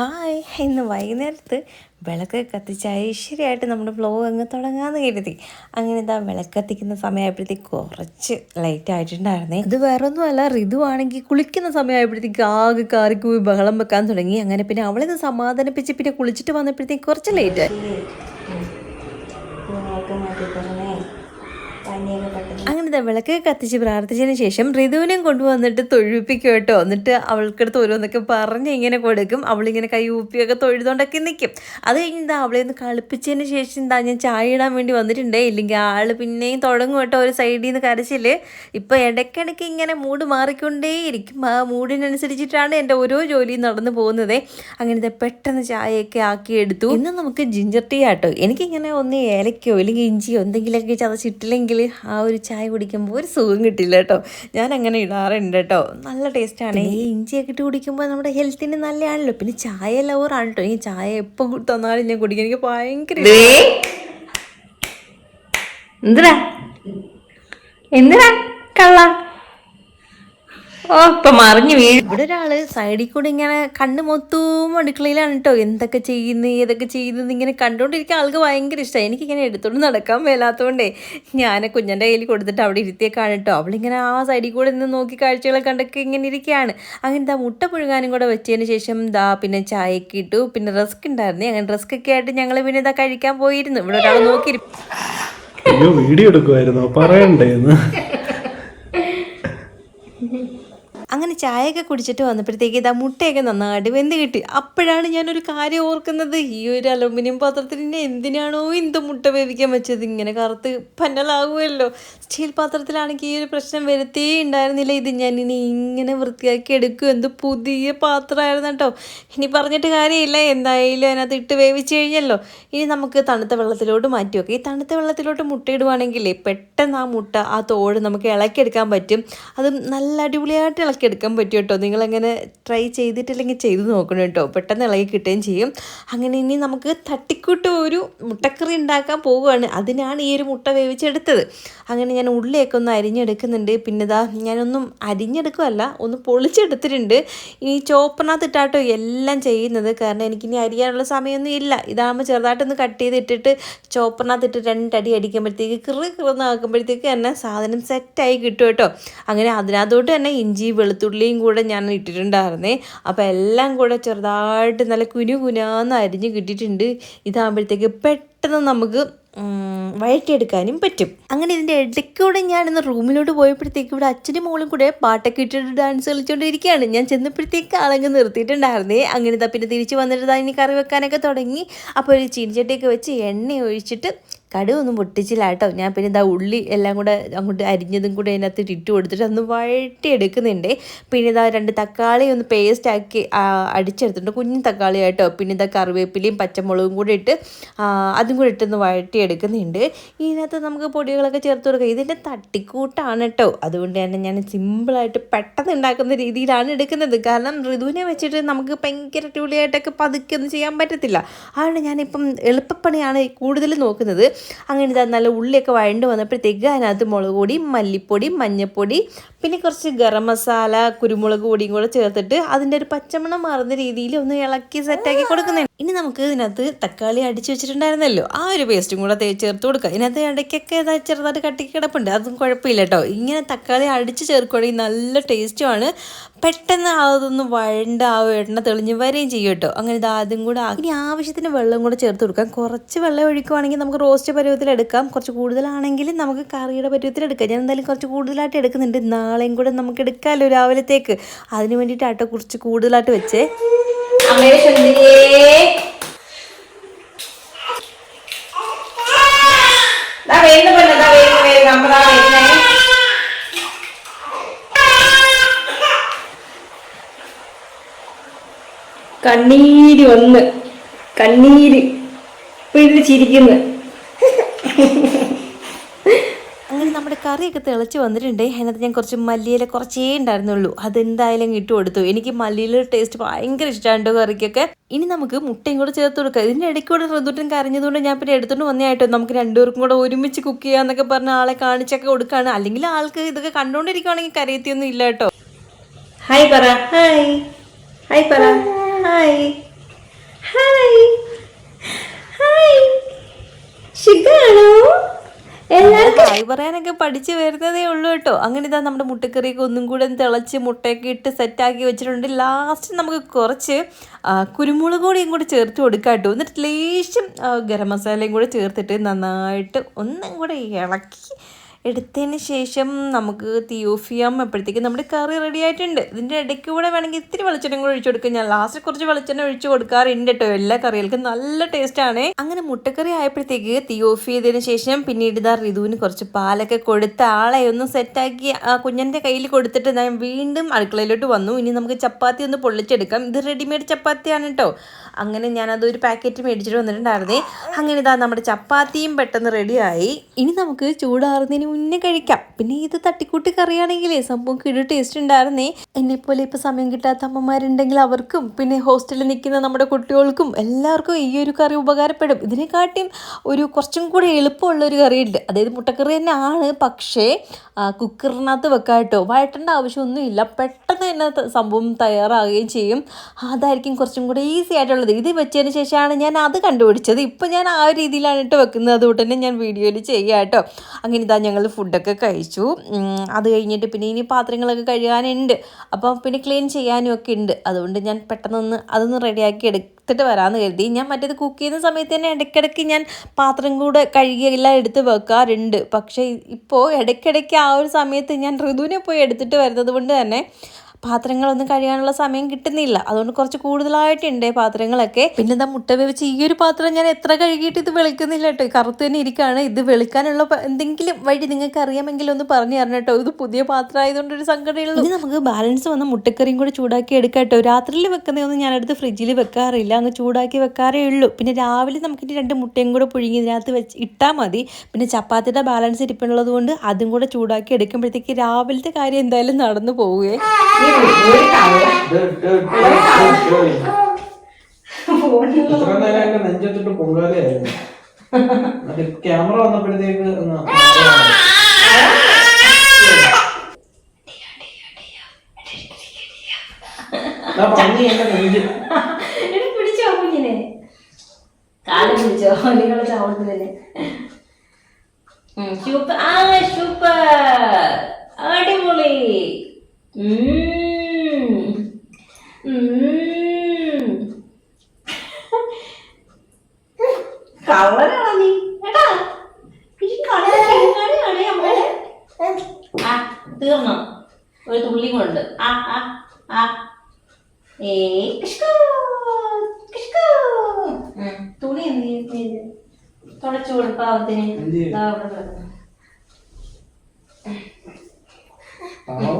Hi ഇന്ന് വൈകുന്നേരത്ത് വിളക്ക് കത്തിച്ച് ഐശ്വര്യമായിട്ട് നമ്മുടെ വ്ലോഗ് അങ്ങ് തുടങ്ങാന്ന് കരുതി അങ്ങനെ ഇതാ വിളക്ക് കത്തിക്കുന്ന സമയമായപ്പോഴത്തേക്ക് കുറച്ച് ലൈറ്റ് ആയിട്ടുണ്ടായിരുന്നേ ഇത് വേറെ ഒന്നുമല്ല ഋതു ആണെങ്കിൽ കുളിക്കുന്ന സമയമായപ്പോഴത്തേക്ക് ആകെ കാറിക്ക് പോയി ബഹളം വെക്കാൻ തുടങ്ങി അങ്ങനെ പിന്നെ അവളെ അവളിത് സമാധാനിപ്പിച്ച് പിന്നെ കുളിച്ചിട്ട് വന്നപ്പോഴത്തേക്ക് കുറച്ച് ലേറ്റ് ആയി അങ്ങനെ വിളക്ക് കത്തിച്ച് പ്രാർത്ഥിച്ചതിന് ശേഷം ഋതുവിനെയും കൊണ്ടുവന്നിട്ട് തൊഴിപ്പിക്കും കേട്ടോ. എന്നിട്ട് അവൾക്കടുത്ത് ഓരോന്നൊക്കെ പറഞ്ഞ് ഇങ്ങനെ കൊടുക്കും. അവളിങ്ങനെ കൈ ഊപ്പിയൊക്കെ തൊഴുതുകൊണ്ടൊക്കെ നിൽക്കും അത് കഴിഞ്ഞ് എന്താ അവളെ ഒന്ന് കളിപ്പിച്ചതിന് ശേഷം എന്താ ഞാൻ ചായ ഇടാൻ വേണ്ടി വന്നിട്ടുണ്ടേ. ഇല്ലെങ്കിൽ ആൾ പിന്നെയും തുടങ്ങും കേട്ടോ ഒരു സൈഡിൽ നിന്ന് കരച്ചിൽ ഇപ്പോൾ ഇടയ്ക്കിടയ്ക്ക് ഇങ്ങനെ മൂഡ് മാറിക്കൊണ്ടേയിരിക്കും. ആ മൂഡിനനുസരിച്ചിട്ടാണ് എന്റെ ഓരോ ജോലിയും നടന്നു പോകുന്നത്. അങ്ങനെ ദേ പെട്ടെന്ന് ചായയൊക്കെ ആക്കി എടുത്തു ഇന്ന് നമുക്ക് ജിഞ്ചർ ടീ ആട്ടോ. എനിക്കിങ്ങനെ ഒന്ന് ഏലക്കോ അല്ലെങ്കിൽ ഇഞ്ചിയോ എന്തെങ്കിലുമൊക്കെ ചതച്ചിട്ടില്ലെങ്കിൽ ആ ഒരു ചായ കുടിക്കുമ്പോൾ ഒരു സുഖം കിട്ടില്ല കേട്ടോ. ഞാൻ അങ്ങനെ ഇടാറുണ്ട് കേട്ടോ. നല്ല ടേസ്റ്റാണ്. ഈ ഇഞ്ചിയൊക്കെ ഇട്ട് കുടിക്കുമ്പോൾ നമ്മുടെ ഹെൽത്തിന് നല്ലതാണല്ലോ. പിന്നെ ചായ ലവറാണ് കേട്ടോ ഈ ചായ എപ്പോൾ തന്നാലും ഞാൻ കുടിക്കാൻ എനിക്ക് ഭയങ്കര എന്തിനാ? എന്തിനാ? കള്ള. ഓ ഇപ്പൊ മറിഞ്ഞു വീഴും. ഇവിടെ ഒരാൾ സൈഡിൽ കൂടെ ഇങ്ങനെ കണ്ണു മൊത്തവും അടുക്കളയിലാണ് കേട്ടോ എന്തൊക്കെ ചെയ്യുന്നു ഏതൊക്കെ ചെയ്യുന്നു ഇങ്ങനെ കണ്ടുകൊണ്ടിരിക്കാൻ ആൾക്ക് ഭയങ്കര ഇഷ്ടമാണ് എനിക്കിങ്ങനെ എടുത്തോണ്ട് നടക്കാൻ മേലാത്തതുകൊണ്ടേ ഞാൻ കുഞ്ഞന്റെ കയ്യിൽ കൊടുത്തിട്ട് അവിടെ ഇരുത്തിയേക്കാണ് കേട്ടോ അവളിങ്ങനെ ആ സൈഡിൽ കൂടെ നിന്ന് നോക്കി കാഴ്ചകളെ കണ്ടൊക്കെ ഇങ്ങനെ ഇരിക്കുകയാണ് അങ്ങനെ എന്താ മുട്ട പുഴുകാനും കൂടെ വെച്ചതിന് ശേഷം ദാ പിന്നെ ചായക്ക് ഇട്ടു. പിന്നെ റസ്ക് ഉണ്ടായിരുന്നു. അങ്ങനെ റസ്ക് ഒക്കെ ആയിട്ട് ഞങ്ങൾ പിന്നെ ഇതാ കഴിക്കാൻ പോയിരുന്നു. ഇവിടെ ഒരാൾ നോക്കി വീഡിയോ എടുക്കുമായിരുന്നോ പറയണ്ടേന്ന്. അങ്ങനെ ചായയൊക്കെ കുടിച്ചിട്ട് വന്നപ്പോഴത്തേക്ക് ഇതാ മുട്ടയൊക്കെ നന്നായിട്ട് വെന്ത് കിട്ടി. അപ്പോഴാണ് ഞാനൊരു കാര്യം ഓർക്കുന്നത് ഈ ഒരു അലുമിനിയം പാത്രത്തിന് എന്തിനാണോ ഇന്ത മുട്ട വേവിക്കാൻ വെച്ചത്? ഇങ്ങനെ കറുത്ത് പന്നലാകുമല്ലോ സ്റ്റീൽ പാത്രത്തിലാണെങ്കിൽ ഈ ഒരു പ്രശ്നം വരുത്തേ ഉണ്ടായിരുന്നില്ല. ഇത് ഞാൻ ഇനി ഇങ്ങനെ വൃത്തിയാക്കി എടുക്കും. എന്ത് പുതിയ പാത്രമായിരുന്നു കേട്ടോ. ഇനി പറഞ്ഞിട്ട് കാര്യമില്ല. എന്തായാലും അതിനകത്ത് ഇട്ട് വേവിച്ച് കഴിഞ്ഞല്ലോ. ഇനി നമുക്ക് തണുത്ത വെള്ളത്തിലോട്ട് മാറ്റി വെക്കാം. ഈ തണുത്ത വെള്ളത്തിലോട്ട് മുട്ട ഇടുവാണെങ്കിൽ പെട്ടെന്ന് ആ മുട്ട ആ തോട് നമുക്ക് ഇളക്കിയെടുക്കാൻ പറ്റും. അതും നല്ല അടിപൊളിയായിട്ട് ഇളക്കിയെടുക്കാൻ പറ്റും കേട്ടോ നിങ്ങളങ്ങനെ ട്രൈ ചെയ്തിട്ടില്ലെങ്കിൽ ചെയ്ത് നോക്കണം കേട്ടോ. പെട്ടെന്ന് ഇളകി കിട്ടുകയും ചെയ്യും. അങ്ങനെ ഇനി നമുക്ക് തട്ടിക്കൂട്ട് ഒരു മുട്ടക്കറി ഉണ്ടാക്കാൻ പോവുകയാണ്. അതിനാണ് ഈ ഒരു മുട്ട വേവിച്ചെടുത്തത്. അങ്ങനെ ഞാൻ ഉള്ളിയൊക്കെ ഒന്ന് അരിഞ്ഞെടുക്കുന്നുണ്ട്. പിന്നെ ഇതാ ഞാനൊന്നും അരിഞ്ഞെടുക്കുമല്ല ഒന്ന് പൊളിച്ചെടുത്തിട്ടുണ്ട്. ഇനി ചോപ്പറിനകത്ത് ഇട്ടാട്ടോ എല്ലാം ചെയ്യുന്നത്. കാരണം എനിക്കിനി അരിയാനുള്ള സമയമൊന്നും ഇല്ല. ഇതാകുമ്പോൾ ചെറുതായിട്ടൊന്ന് കട്ട് ചെയ്ത് ഇട്ടിട്ട് ചോപ്പറിനകത്ത് ഇട്ട് രണ്ടടി അടിക്കുമ്പോഴത്തേക്ക് കിറി കിറന്ന് ആക്കുമ്പോഴത്തേക്ക് തന്നെ സാധനം സെറ്റായി കിട്ടും കേട്ടോ. അങ്ങനെ അതിനകത്തോട്ട് തന്നെ ഇഞ്ചി വെളുത്തുള്ളിയും കൂടെ ഞാൻ ഇട്ടിട്ടുണ്ടായിരുന്നേ. അപ്പോൾ എല്ലാം കൂടെ ചെറുതായിട്ട് നല്ല കുനു കുനാന്ന് അരിഞ്ഞ് കിട്ടിയിട്ടുണ്ട്. ഇതാകുമ്പോഴത്തേക്ക് പെട്ടെന്ന് നമുക്ക് വഴറ്റിയെടുക്കാനും പറ്റും. അങ്ങനെ ഇതിന്റെ ഇടയ്ക്കൂടെ ഞാൻ ഇന്ന് റൂമിലോട്ട് പോയപ്പോഴത്തേക്ക് ഇവിടെ അച്ഛനും മോളും കൂടെ പാട്ടൊക്കെ ഇട്ടിട്ട് ഡാൻസ് കളിച്ചുകൊണ്ടിരിക്കുകയാണ് ഞാൻ ചെന്നപ്പോഴത്തേക്ക് ആളങ്ങ് നിർത്തിയിട്ടുണ്ടായിരുന്നേ. അങ്ങനെ പിന്നെ തിരിച്ച് വന്നിട്ട് ഇനി കറി വെക്കാനൊക്കെ തുടങ്ങി. അപ്പോൾ ഒരു ചീനിച്ചട്ടിയൊക്കെ വെച്ച് എണ്ണ ഒഴിച്ചിട്ട് കടുവൊന്നും പൊട്ടിച്ചില്ല കേട്ടോ ഞാൻ പിന്നെ ഇതാ ഉള്ളി എല്ലാം കൂടെ അങ്ങോട്ട് അരിഞ്ഞതും കൂടെ അതിനകത്ത് ഇട്ട് കൊടുത്തിട്ട് ഒന്ന് വഴറ്റി എടുക്കുന്നുണ്ട്. പിന്നെ ഇതാ രണ്ട് തക്കാളി ഒന്ന് പേസ്റ്റ് ആക്കി അടിച്ചെടുത്തിട്ടുണ്ട്. കുഞ്ഞു തക്കാളി കേട്ടോ പിന്നെ ഇതാ കറിവേപ്പിലയും പച്ചമുളകും കൂടെ ഇട്ട് അതും കൂടെ ഇട്ടൊന്ന് വഴറ്റി എടുക്കുന്നുണ്ട്. ഇതിനകത്ത് നമുക്ക് പൊടികളൊക്കെ ചേർത്ത് കൊടുക്കുക ഇതിന്റെ തട്ടിക്കൂട്ടാണ് കേട്ടോ അതുകൊണ്ട് തന്നെ ഞാൻ സിമ്പിളായിട്ട് പെട്ടെന്ന് ഉണ്ടാക്കുന്ന രീതിയിലാണ് എടുക്കുന്നത്. കാരണം ഋതുവിനെ വെച്ചിട്ട് നമുക്ക് ഭയങ്കര അടിപൊളിയായിട്ടൊക്കെ പതുക്കെ ഒന്നും ചെയ്യാൻ പറ്റത്തില്ല. അതുകൊണ്ട് ഞാനിപ്പം എളുപ്പപ്പണിയാണ് കൂടുതൽ നോക്കുന്നത്. അങ്ങനെ ഇതാ നല്ല ഉള്ളിയൊക്കെ വഴണ്ട് വന്നപ്പോഴത്തേക്ക് അതിനകത്ത് മുളക് പൊടി മല്ലിപ്പൊടി മഞ്ഞൾപ്പൊടി പിന്നെ കുറച്ച് ഗരം മസാല കുരുമുളക് പൊടിയും കൂടെ ചേർത്തിട്ട് അതിന്റെ ഒരു പച്ചമണം മാറുന്ന രീതിയിൽ ഒന്ന് ഇളക്കി സെറ്റാക്കി കൊടുക്കുന്നുണ്ട് ഇനി നമുക്ക് ഇതിനകത്ത് തക്കാളി അടിച്ചു വെച്ചിട്ടുണ്ടായിരുന്നല്ലോ. ആ ഒരു പേസ്റ്റും കൂടെ ചേർത്ത് കൊടുക്കുക. ഇതിനകത്ത് ഇടയ്ക്കൊക്കെ ഏതാ ചെറുതായിട്ട് കട്ടിക്ക് കിടപ്പുണ്ട്. അതും കുഴപ്പമില്ല കേട്ടോ ഇങ്ങനെ തക്കാളി അടിച്ച് ചേർക്കുകയാണെങ്കിൽ നല്ല ടേസ്റ്റുമാണ് പെട്ടെന്ന് അതൊന്ന് വഴണ്ട ആ എണ്ണ തെളിഞ്ഞ് വരികയും ചെയ്യും കേട്ടോ അങ്ങനെ ഇത് ആദ്യം കൂടെ ഇനി ആവശ്യത്തിന് വെള്ളം കൂടെ ചേർത്ത് കൊടുക്കാം. കുറച്ച് വെള്ളം ഒഴിക്കുവാണെങ്കിൽ നമുക്ക് റോസ്റ്റ് പരുവത്തിൽ എടുക്കാം. കുറച്ച് കൂടുതലാണെങ്കിൽ നമുക്ക് കറിയുടെ പരുവത്തിൽ എടുക്കാം. ഞാൻ എന്തായാലും കുറച്ച് കൂടുതലായിട്ട് എടുക്കുന്നുണ്ട്. നാളെയും കൂടെ നമുക്ക് എടുക്കാമല്ലോ രാവിലത്തേക്ക്. അതിന് വേണ്ടിയിട്ടാട്ടോ കുറച്ച് കൂടുതലായിട്ട് വെച്ചേ. കണ്ണീര് വന്ന് കണ്ണീര് വീട്ടിൽ ചിരിക്കുന്നു. അങ്ങനെ നമ്മുടെ കറിയൊക്കെ തിളച്ച് വന്നിട്ടുണ്ട്. അതിനകത്ത് ഞാൻ കുറച്ച് മല്ലിയില കുറച്ചേ ഉണ്ടായിരുന്നുള്ളൂ. അതെന്തായാലും ഇട്ട് കൊടുത്തു. എനിക്ക് മല്ലിയില ടേസ്റ്റ് ഭയങ്കര ഇഷ്ടമാണ് കറിക്കൊക്കെ. ഇനി നമുക്ക് മുട്ടയും കൂടെ ചേർത്ത് കൊടുക്കാം. ഇതിന്റെ ഇടയ്ക്ക് കൂടെ ഋതുട്ടൻ കരഞ്ഞതുകൊണ്ട് ഞാൻ പിന്നെ എടുത്തുകൊണ്ട് വന്നതായിട്ടോ നമുക്ക് രണ്ടുപേർക്കും കൂടെ ഒരുമിച്ച് കുക്ക് ചെയ്യാന്നൊക്കെ പറഞ്ഞ ആളെ കാണിച്ചൊക്കെ കൊടുക്കുകയാണ് അല്ലെങ്കിൽ ആൾക്ക് ഇതൊക്കെ കണ്ടുകൊണ്ടിരിക്കുകയാണെങ്കിൽ കരയത്തിയൊന്നും ഇല്ല കേട്ടോ ഹായ് പറ. ഹായ് ഹായ് പറ. ഹായ് ഹായ് ഹായ് എല്ലാവർക്കും ഹായ് പറയാനൊക്കെ പഠിച്ചു വരുന്നതേ ഉള്ളൂ കേട്ടോ. അങ്ങനെ ഇതാ നമ്മുടെ മുട്ടക്കറിയൊക്കെ ഒന്നും കൂടെ തിളച്ച് മുട്ടയൊക്കെ ഇട്ട് സെറ്റാക്കി വെച്ചിട്ടുണ്ട്. ലാസ്റ്റ് നമുക്ക് കുറച്ച് കുരുമുളക് പൊടിയും കൂടി ചേർത്ത് കൊടുക്കാം കേട്ടോ. എന്നിട്ട് ലേശം ഗരം മസാലയും കൂടെ ചേർത്തിട്ട് നന്നായിട്ട് ഒന്നും കൂടെ ഇളക്കി എടുത്തതിന് ശേഷം നമുക്ക് തീ ഓഫ് ചെയ്യാം. അപ്പോഴത്തേക്ക് നമ്മുടെ കറി റെഡി ആയിട്ടുണ്ട്. ഇതിന്റെ ഇടയ്ക്ക് കൂടെ വേണമെങ്കിൽ ഇത്തിരി വെളിച്ചെണ്ണ കൂടെ ഒഴിച്ചു കൊടുക്കും. ഞാൻ ലാസ്റ്റ് കുറച്ച് വെളിച്ചെണ്ണ ഒഴിച്ചു കൊടുക്കാറുണ്ട് കേട്ടോ എല്ലാ കറികൾക്കും നല്ല ടേസ്റ്റ് ആണ്. അങ്ങനെ മുട്ടക്കറി ആയപ്പോഴത്തേക്ക് തീ ഓഫ് ചെയ്തതിന് ശേഷം പിന്നീട് ഇതാ ഋതുവിന് കുറച്ച് പാലൊക്കെ കൊടുത്ത് ആളെ ഒന്ന് സെറ്റാക്കി ആ കുഞ്ഞന്റെ കയ്യിൽ കൊടുത്തിട്ട് ഞാൻ വീണ്ടും അടുക്കളയിലോട്ട് വന്നു. ഇനി നമുക്ക് ചപ്പാത്തി ഒന്ന് പൊള്ളിച്ചെടുക്കാം. ഇത് റെഡിമെയ്ഡ് ചപ്പാത്തിയാണ് കേട്ടോ അങ്ങനെ ഞാനത് ഒരു പാക്കറ്റ് മേടിച്ചിട്ട് വന്നിട്ടുണ്ടായിരുന്നേ. അങ്ങനെ ഇതാ നമ്മുടെ ചപ്പാത്തിയും പെട്ടെന്ന് റെഡിയായി ഇനി നമുക്ക് ചൂടാറുന്നതിന് മുന്നേ കഴിക്കാം. പിന്നെ ഇത് തട്ടിക്കൂട്ടി കറിയാണെങ്കിലേ സംഭവം കിടു ടേസ്റ്റ് ഉണ്ടായിരുന്നേ. എന്നെപ്പോലെ ഇപ്പോൾ സമയം കിട്ടാത്ത അമ്മമാരുണ്ടെങ്കിൽ അവർക്കും പിന്നെ ഹോസ്റ്റലിൽ നിൽക്കുന്ന നമ്മുടെ കുട്ടികൾക്കും എല്ലാവർക്കും ഈ ഒരു കറി ഉപകാരപ്പെടും. ഇതിനെക്കാട്ടിയും ഒരു കുറച്ചും കൂടെ എളുപ്പമുള്ള ഒരു കറിയുണ്ട്. അതായത് മുട്ടക്കറി തന്നെ ആണ് പക്ഷേ കുക്കറിനകത്ത് വെക്കാം കേട്ടോ. ആവശ്യമൊന്നും ആവശ്യമൊന്നുമില്ല. പെട്ടെന്ന് തന്നെ സംഭവം തയ്യാറാകുകയും ചെയ്യും. അതായിരിക്കും കുറച്ചും കൂടെ ഈസി ആയിട്ടുള്ളത്. ഇത് വെച്ചതിന് ശേഷമാണ് ഞാൻ അത് കണ്ടുപിടിച്ചത്. ഇപ്പം ഞാൻ ആ രീതിയിലാണ് ഇട്ട് വെക്കുന്നത്. അതുകൊണ്ട് തന്നെ ഞാൻ വീഡിയോയിൽ ചെയ്യാം കേട്ടോ. അങ്ങനെ ഇതാ ഞങ്ങൾ ഫുഡൊക്കെ കഴിച്ചു. അത് കഴിഞ്ഞിട്ട് പിന്നെ ഇനി പാത്രങ്ങളൊക്കെ കഴുകാനുണ്ട്. അപ്പം പിന്നെ ക്ലീൻ ചെയ്യാനും ഒക്കെ ഉണ്ട്. അതുകൊണ്ട് ഞാൻ പെട്ടെന്നൊന്ന് അതൊന്ന് റെഡിയാക്കി എടുത്തിട്ട് വരാമെന്ന് കരുതി. ഞാൻ മറ്റേത് കുക്ക് ചെയ്യുന്ന സമയത്ത് തന്നെ ഇടയ്ക്കിടയ്ക്ക് ഞാൻ പാത്രം കൂടെ കഴുകി എല്ലാം എടുത്ത് വെക്കാറുണ്ട്. പക്ഷേ ഇപ്പോൾ ഇടയ്ക്കിടയ്ക്ക് ആ ഒരു സമയത്ത് ഞാൻ ഋതുവിനെ പോയി എടുത്തിട്ട് വരുന്നത് കൊണ്ട് തന്നെ പാത്രങ്ങളൊന്നും കഴുകാനുള്ള സമയം കിട്ടുന്നില്ല. അതുകൊണ്ട് കുറച്ച് കൂടുതലായിട്ടുണ്ട് പാത്രങ്ങളൊക്കെ. പിന്നെ എന്താ മുട്ട വേവിച്ച് ഈ ഒരു പാത്രം ഞാൻ എത്ര കഴുകിയിട്ട് ഇത് വെളുക്കുന്നില്ല കേട്ടോ. കറുത്ത് തന്നെ ഇരിക്കുകയാണ് ഇത് വെളുക്കാനുള്ള എന്തെങ്കിലും വഴി നിങ്ങൾക്ക് അറിയാമെങ്കിൽ ഒന്ന് പറഞ്ഞു തരണം കേട്ടോ. ഇത് പുതിയ പാത്രം ആയതുകൊണ്ട് ഒരു സങ്കടമുള്ളൂ ഇനി നമുക്ക് ബാലൻസ് വന്ന മുട്ടക്കറിയും കൂടി ചൂടാക്കി എടുക്കാം കേട്ടോ. രാത്രിയിൽ വെക്കുന്നതൊന്നും ഞാനെടുത്ത് ഫ്രിഡ്ജിൽ വെക്കാറില്ല. അങ്ങ് ചൂടാക്കി വെക്കാറേ ഉള്ളൂ. പിന്നെ രാവിലെ നമുക്ക് ഇനി രണ്ട് മുട്ടയും കൂടെ പുഴുങ്ങി ഇതിനകത്ത് വെച്ച് ഇട്ടാൽ മതി. പിന്നെ ചപ്പാത്തിയുടെ ബാലൻസ് ഇരിപ്പുള്ളത് കൊണ്ട് അതും കൂടെ ചൂടാക്കി എടുക്കുമ്പോഴത്തേക്ക് രാവിലത്തെ കാര്യം എന്തായാലും നടന്നു പോവുകയെ. ഇത്ര നേരം എന്റെ നെഞ്ചത്തിട്ട് പൊങ്കാലയായിരുന്നു അത് ക്യാമറ വന്നപ്പോഴത്തേക്ക്. പന്നി എന്റെ നെഞ്ച് പിടിച്ചോ കുഞ്ഞിനെ കാൽ പിടിച്ചോ നിങ്ങളെ ചാവത്തില്ലേ സൂപ്പർ ആ സൂപ്പർ അടിപൊളി. കള്ളനാണോ നീ കേട്ടാ ഈ കളി കളിയാണേ ആ തീർന്നോ ഒരു തുള്ളി കൊണ്ട് ആ ആ ആ ഏ കിഷ്കോ കിഷ്കോ തുണി എന്ത് തുടച്ചു കൊടുപ്പാവത്തിന്. പാവോ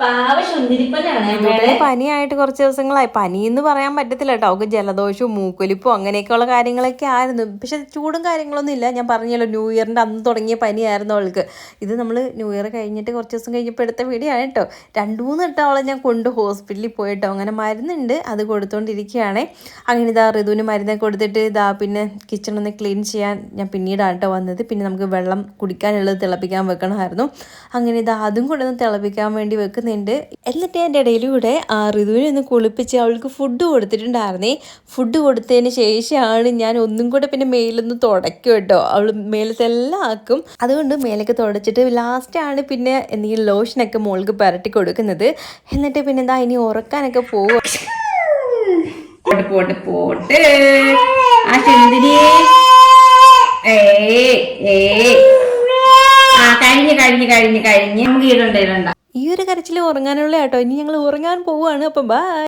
പാവ അമ്മയുടെ പനിയായിട്ട് കുറച്ച് ദിവസങ്ങളായി. പനി എന്ന് പറയാൻ പറ്റത്തില്ല കേട്ടോ. അവൾക്ക് ജലദോഷവും മൂക്കൊലിപ്പും അങ്ങനെയൊക്കെയുള്ള കാര്യങ്ങളൊക്കെ ആയിരുന്നു. പക്ഷെ ചൂടും കാര്യങ്ങളൊന്നും ഇല്ല. ഞാൻ പറഞ്ഞല്ലോ ന്യൂ ഇയറിന്റെ അന്ന് തുടങ്ങിയ പനിയായിരുന്നു അവൾക്ക്. ഇത് നമ്മൾ ന്യൂ ഇയർ കഴിഞ്ഞിട്ട് കുറച്ച് ദിവസം കഴിഞ്ഞപ്പോൾ എടുത്ത വീഡിയോ ആണ് കേട്ടോ. രണ്ട് മൂന്ന് വട്ടം അവളെ ഞാൻ കൊണ്ട് ഹോസ്പിറ്റലിൽ പോയിട്ടോ. അങ്ങനെ മരുന്നുണ്ട്. അത് കൊടുത്തുകൊണ്ടിരിക്കുകയാണ് അങ്ങനെ ഇതാ ഋതുവിന് മരുന്നൊക്കെ കൊടുത്തിട്ട് ഇതാ പിന്നെ കിച്ചൺ ഒന്ന് ക്ലീൻ ചെയ്യാൻ ഞാൻ പിന്നീടാണ് കേട്ടോ വന്നത്. പിന്നെ നമുക്ക് വെള്ളം കുടിക്കാനുള്ളത് തിളപ്പിക്കാൻ വെക്കണമായിരുന്നു. അങ്ങനെ ഇതാ അതും കൊണ്ടൊന്ന് തിളപ്പിക്കാൻ വേണ്ടി വെക്കുന്നുണ്ട് എന്നിട്ട് എന്റെ ഇടയിലൂടെ ആ ഋതുവിനെ ഒന്ന് കുളിപ്പിച്ച് അവൾക്ക് ഫുഡ് കൊടുത്തിട്ടുണ്ടായിരുന്നേ. ഫുഡ് കൊടുത്തതിന് ശേഷമാണ് ഞാൻ ഒന്നും കൂടെ പിന്നെ മേലൊന്ന് തുടയ്ക്കും കേട്ടോ. അവൾ മേലത്തെല്ലാം ആക്കും. അതുകൊണ്ട് മേലൊക്കെ തുടച്ചിട്ട് ലാസ്റ്റാണ് പിന്നെ എന്തെങ്കിലും ലോഷനൊക്കെ മോൾക്ക് പുരട്ടി കൊടുക്കുന്നത്. എന്നിട്ട് പിന്നെ എന്താ ഇനി ഉറക്കാനൊക്കെ പോട്ട് ആ ഏ ഏ. ആ കഴിഞ്ഞ് കഴിഞ്ഞ് കഴിഞ്ഞ് കഴിഞ്ഞ്. നമുക്ക് ഇടണ്ട ഇടണ്ട ഈ ഒരു കരച്ചിൽ ഉറങ്ങാനുള്ള കേട്ടോ ഇനി ഞങ്ങൾ ഉറങ്ങാൻ പോവുകയാണ് അപ്പം ബൈ